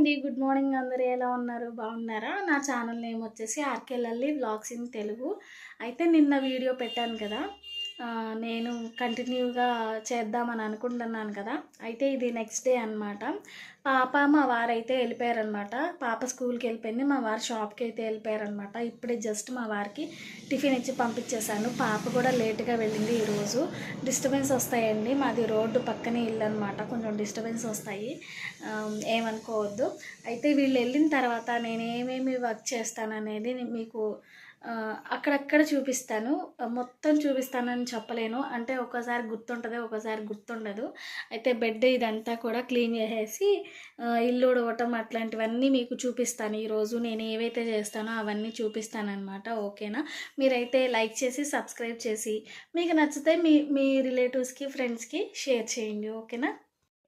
అండి. Good morning అందరూ. ఎలా ఉన్నారు? బాగున్నారా? నా ఛానల్ నేమ్ వచ్చేసి ఆర్కే లల్లి ఇన్ తెలుగు. అయితే నిన్న వీడియో పెట్టాను కదా. నేను కంటిన్యూగా చేద్దామని అనుకుంటున్నాను కదా. అయితే ఇది నెక్స్ట్ డే అనమాట పాప మా వారైతే వెళ్ళిపోయారనమాట పాప స్కూల్కి వెళ్ళిపోయింది మా వారు షాప్కి అయితే వెళ్ళిపోయారనమాట ఇప్పుడే జస్ట్ మా వారికి టిఫిన్ ఇచ్చి పంపించేశాను. పాప కూడా లేట్గా వెళ్ళింది ఈరోజు డిస్టర్బెన్స్ వస్తాయండి. మాది రోడ్డు పక్కనే ఇల్లు అనమాట కొంచెం డిస్టర్బెన్స్ వస్తాయి. ఏమనుకోవద్దు. అయితే వీళ్ళు వెళ్ళిన తర్వాత నేను ఏమేమి వర్క్ చేస్తాననేది మీకు అక్కడక్కడ చూపిస్తాను. మొత్తం చూపిస్తానని చెప్పలేను. అంటే ఒక్కోసారి గుర్తుంటుంది ఒక్కోసారి గుర్తుండదు. అయితే బెడ్ ఇదంతా కూడా క్లీన్ చేసేసి ఇల్లు ఉడవటం అట్లాంటివన్నీ మీకు చూపిస్తాను. ఈరోజు నేను ఏవైతే చేస్తానో అవన్నీ చూపిస్తానమాట ఓకేనా? మీరైతే లైక్ చేసి సబ్స్క్రైబ్ చేసి మీకు నచ్చితే మీ మీ రిలేటివ్స్కి ఫ్రెండ్స్కి షేర్ చేయండి. ఓకేనా?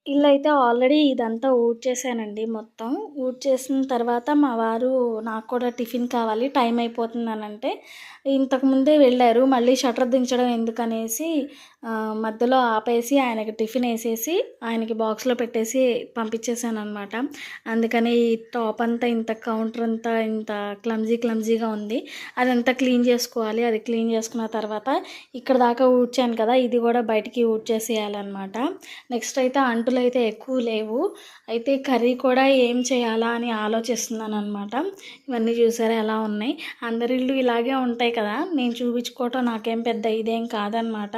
ఇల్లు అయితే ఆల్రెడీ ఇదంతా ఊడ్ చేశానండి మొత్తం. ఊడ్ చేసిన తర్వాత మా వారు నాకు కూడా టిఫిన్ కావాలి టైం అయిపోతుందనంటే ఇంతకుముందే వెళ్ళారు మళ్ళీ షటర్ దించడం ఎందుకనేసి మధ్యలో ఆపేసి ఆయనకి టిఫిన్ వేసేసి ఆయనకి బాక్స్లో పెట్టేసి పంపించేసాను అనమాట అందుకని ఈ టాప్ అంతా ఇంత కౌంటర్ అంతా ఇంత క్లమ్జీ క్లమ్జీగా ఉంది. అదంతా క్లీన్ చేసుకోవాలి. అది క్లీన్ చేసుకున్న తర్వాత ఇక్కడ దాకా ఊడ్చాను కదా ఇది కూడా బయటికి ఊడ్చేసేయాలన్నమాట. నెక్స్ట్ అయితే అంటులు అయితే ఎక్కువ లేవు. అయితే కర్రీ కూడా ఏం చేయాలా అని ఆలోచిస్తున్నాను అనమాట ఇవన్నీ చూసారా ఎలా ఉన్నాయి? అందరి ఇల్లు ఇలాగే ఉంటాయి కదా. నేను చూపించుకోవటం నాకేం పెద్ద ఇదేం కాదనమాట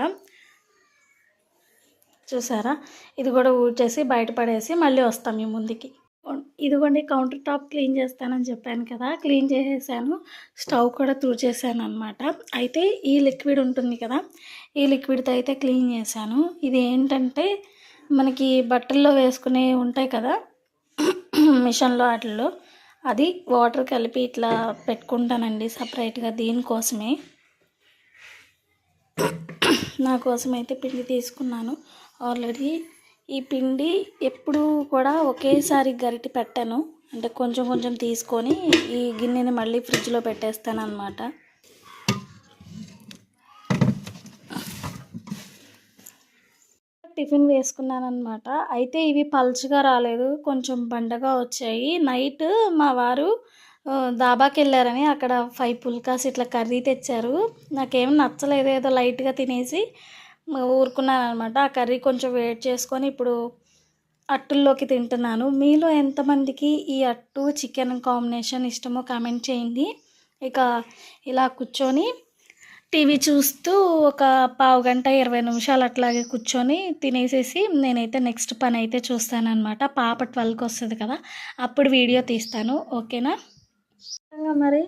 చూసారా? ఇది కూడా ఊడ్చేసి బయటపడేసి మళ్ళీ వస్తాం మీ ముందుకి. ఇదిగోండి కౌంటర్ టాప్ క్లీన్ చేస్తానని చెప్పాను కదా. క్లీన్ చేసేసాను. స్టవ్ కూడా తుడిచేసాను అనమాట అయితే ఈ లిక్విడ్ ఉంటుంది కదా. ఈ లిక్విడ్తో అయితే క్లీన్ చేశాను. ఇది ఏంటంటే మనకి బట్టల్లో వేసుకునే ఉంటాయి కదా మిషన్లో వాటిల్లో. అది వాటర్ కలిపి ఇట్లా పెట్టుకుంటానండి సపరేట్గా దీనికోసమే. నా కోసం అయితే పిండి తీసుకున్నాను. ఆల్రెడీ ఈ పిండి ఎప్పుడు కూడా ఒకేసారి గరిటె పెట్టాను. అంటే కొంచెం కొంచెం తీసుకొని ఈ గిన్నెని మళ్ళీ ఫ్రిడ్జ్లో పెట్టేస్తాను అనమాట టిఫిన్ వేసుకున్నాను అనమాట అయితే ఇవి పల్చగా రాలేదు. కొంచెం బండగా వచ్చాయి. నైట్ మా వారు దాబాకి వెళ్ళారని అక్కడ ఫైవ్ పుల్కాస్ ఇట్లా కర్రీ తెచ్చారు. నాకేం నచ్చలేదు. ఏదో లైట్గా తినేసి ఊరుకున్నాను అనమాట ఆ కర్రీ కొంచెం వేడి చేసుకొని ఇప్పుడు అట్టుల్లోకి తింటున్నాను. మీలో ఎంతమందికి ఈ అట్టు చికెన్ కాంబినేషన్ ఇష్టమో కామెంట్ చేయండి. ఇక ఇలా కూర్చొని టీవీ చూస్తూ ఒక పావు గంట ఇరవై నిమిషాలు అట్లాగే కూర్చొని తినేసేసి నేనైతే నెక్స్ట్ పని అయితే చూస్తానన్నమాట. పాప ట్వెల్వ్కి వస్తుంది కదా అప్పుడు వీడియో తీస్తాను. ఓకేనా? మరి?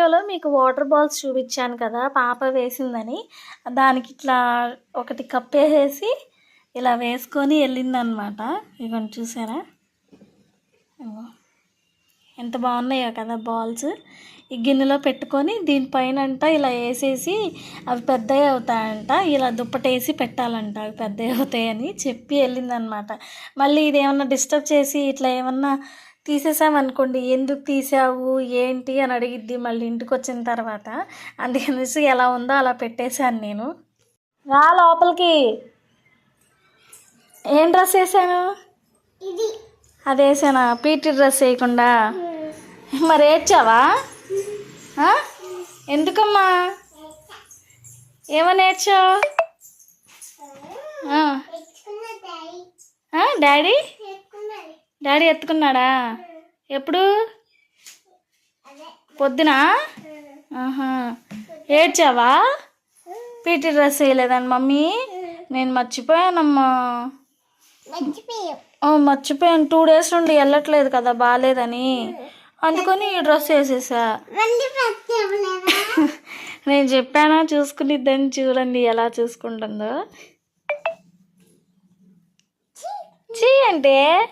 వీడియోలో మీకు వాటర్ బాల్స్ చూపించాను కదా పాప వేసిందని. దానికి ఇట్లా ఒకటి కప్పేసేసి ఇలా వేసుకొని వెళ్ళిందనమాట. ఇవన్నీ చూసారా? ఎంత బాగున్నాయో కదా బాల్స్. ఈ గిన్నెలో పెట్టుకొని దీనిపైన అంట ఇలా వేసేసి అవి పెద్దవి అవుతాయంట. ఇలా దుప్పటేసి పెట్టాలంట అవి పెద్దవి అవుతాయని చెప్పి వెళ్ళిందనమాట. మళ్ళీ ఇది ఏమన్నా డిస్టర్బ్ చేసి ఇట్లా ఏమన్నా తీసేసామనుకోండి ఎందుకు తీసావు? ఏంటి? అని అడిగిద్ది మళ్ళీ ఇంటికి వచ్చిన తర్వాత. అందుకనేసి ఎలా ఉందో అలా పెట్టేశాను నేను. రా లోపలికి. ఏం డ్రెస్ వేసాను? అది వేసానా? పీటీ డ్రెస్ వేయకుండా. మరి ఏడ్చావా? ఎందుకమ్మా? ఏమని ఏడ్చావు ఆ. ఆ, డాడీ? డాడీ ఎత్తుకున్నాడా? ఎప్పుడు? పొద్దున? ఆహా. ఏడ్చావా? పీటీ డ్రెస్ వేయలేదండి మమ్మీ. నేను మర్చిపోయానమ్మా. మర్చిపోయాను. టూ డేస్ నుండి వెళ్ళట్లేదు కదా బాగాలేదని. అందుకని ఈ డ్రెస్ వేసేసా. నేను చెప్పానా చూసుకునిద్దని చూడండి ఎలా చూసుకుంటుందో. చీ అంటే?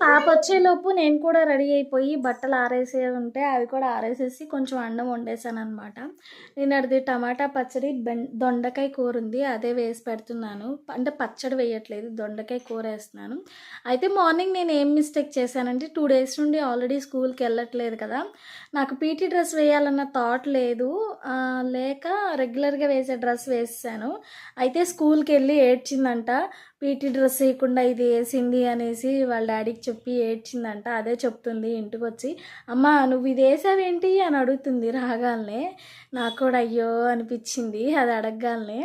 పాప వచ్చేలోపు నేను కూడా రెడీ అయిపోయి బట్టలు ఆరేసే ఉంటే అవి కూడా ఆరేసేసి కొంచెం అన్నం వండేసాను అనమాట నేను అది టమాటా పచ్చడి బెం దొండకాయ కూర ఉంది అదే వేసి పెడుతున్నాను. అంటే పచ్చడి వేయట్లేదు దొండకాయ కూర వేస్తున్నాను. అయితే మార్నింగ్ నేను ఏం మిస్టేక్ చేశానంటే టూ డేస్ నుండి ఆల్రెడీ స్కూల్కి వెళ్ళట్లేదు కదా. నాకు పీటీ డ్రెస్ వేయాలన్న థాట్ లేదు. లేక రెగ్యులర్గా వేసే డ్రెస్ వేసాను అయితే స్కూల్కి వెళ్ళి ఏడ్చిందంట. పీటీ డ్రెస్ వేయకుండా ఇది వేసింది అనేసి వాళ్ళ డాడీకి చెప్పి ఏడ్చిందంట. అదే చెప్తుంది ఇంటికి వచ్చి అమ్మ నువ్వు ఇది వేసావేంటి? అని అడుగుతుంది రాగాలనే. నాకు కూడా అయ్యో అనిపించింది అది అడగగాలనే.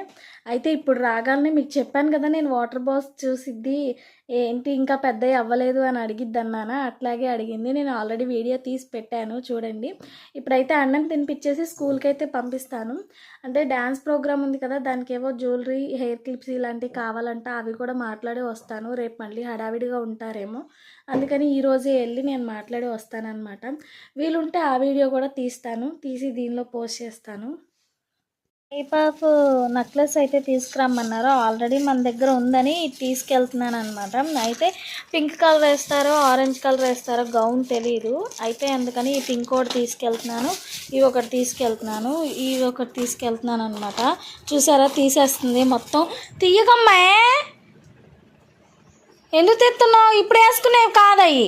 అయితే ఇప్పుడు రాగాలనే మీకు చెప్పాను కదా నేను వాటర్ బాక్స్ చూసిద్ది ఏంటి ఇంకా పెద్ద అవ్వలేదు అని అడిగిద్ది అన్నానా? అట్లాగే అడిగింది. నేను ఆల్రెడీ వీడియో తీసి పెట్టాను చూడండి. ఇప్పుడైతే అన్నం తినిపించేసి స్కూల్కి అయితే పంపిస్తాను. అంటే డ్యాన్స్ ప్రోగ్రామ్ ఉంది కదా దానికి ఏవో జ్యువెలరీ హెయిర్ క్లిప్స్ ఇలాంటివి కావాలంట అవి కూడా మాట్లాడి వస్తాను. రేపు మళ్ళీ హడావిడిగా ఉంటారేమో. అందుకని ఈరోజు వెళ్ళి నేను మాట్లాడి వస్తానన్నమాట. వీలుంటే ఆ వీడియో కూడా తీస్తాను. తీసి దీనిలో పోస్ట్ చేస్తాను. టైప్ ఆఫ్ నెక్లెస్ అయితే తీసుకురమ్మన్నారు. ఆల్రెడీ మన దగ్గర ఉందని తీసుకెళ్తున్నాను అనమాట అయితే పింక్ కలర్ వేస్తారో ఆరెంజ్ కలర్ వేస్తారో గౌన్ తెలియదు అయితే అందుకని ఈ పింక్ ఒకటి తీసుకెళ్తున్నాను ఇవి ఒకటి తీసుకెళ్తున్నాను ఇవి ఒకటి తీసుకెళ్తున్నాను అనమాట చూసారా? తీసేస్తుంది మొత్తం. తీయకమ్మా! ఎందుకు తెస్తున్నావు? ఇప్పుడు వేసుకునేవి కాదయ్యి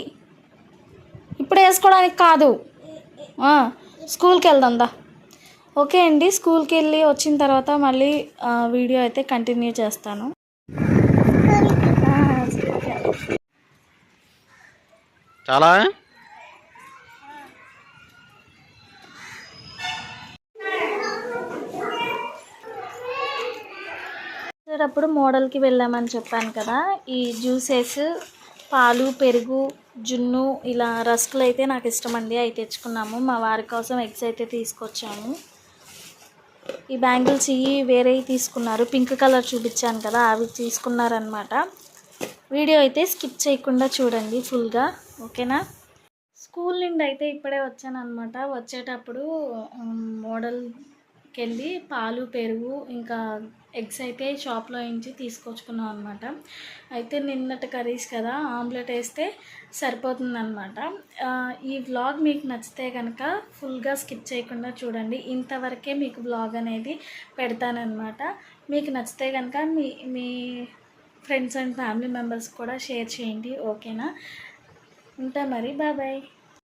ఇప్పుడు వేసుకోవడానికి కాదు. స్కూల్కి వెళ్దాం దా. ఓకే అండి స్కూల్కి వెళ్ళి వచ్చిన తర్వాత మళ్ళీ వీడియో అయితే కంటిన్యూ చేస్తాను. చాలా? వచ్చేటప్పుడు మోడల్కి వెళ్ళామని చెప్పాను కదా ఈ జ్యూసెస్ పాలు పెరుగు జున్ను ఇలా రస్కులు అయితే నాకు ఇష్టం అండి అవి తెచ్చుకున్నాము. మా వారి కోసం ఎగ్స్ అయితే తీసుకొచ్చాము. ఈ బ్యాంగిల్స్ ఇవి వేరేవి తీసుకున్నారు. పింక్ కలర్ చూపించాను కదా అవి తీసుకున్నారనమాట వీడియో అయితే స్కిప్ చేయకుండా చూడండి ఫుల్గా ఓకేనా? స్కూల్ నుండి అయితే ఇప్పుడే వచ్చాను అనమాట వచ్చేటప్పుడు మోడల్కి వెళ్ళి పాలు పెరుగు ఇంకా ఎగ్స్ అయితే షాప్లో నుంచి తీసుకొచ్చుకున్నాం అనమాట అయితే నిన్నటి కర్రీస్ కదా ఆమ్లెట్ వేస్తే సరిపోతుందనమాట ఈ వ్లాగ్ మీకు నచ్చితే కనుక ఫుల్గా స్కిప్ చేయకుండా చూడండి. ఇంతవరకే మీకు వ్లాగ్ అనేది పెడతానమాట మీకు నచ్చితే కనుక మీ మీ ఫ్రెండ్స్ అండ్ ఫ్యామిలీ మెంబర్స్ కూడా షేర్ చేయండి. ఓకేనా? ఉంటా మరి. బాబాయ్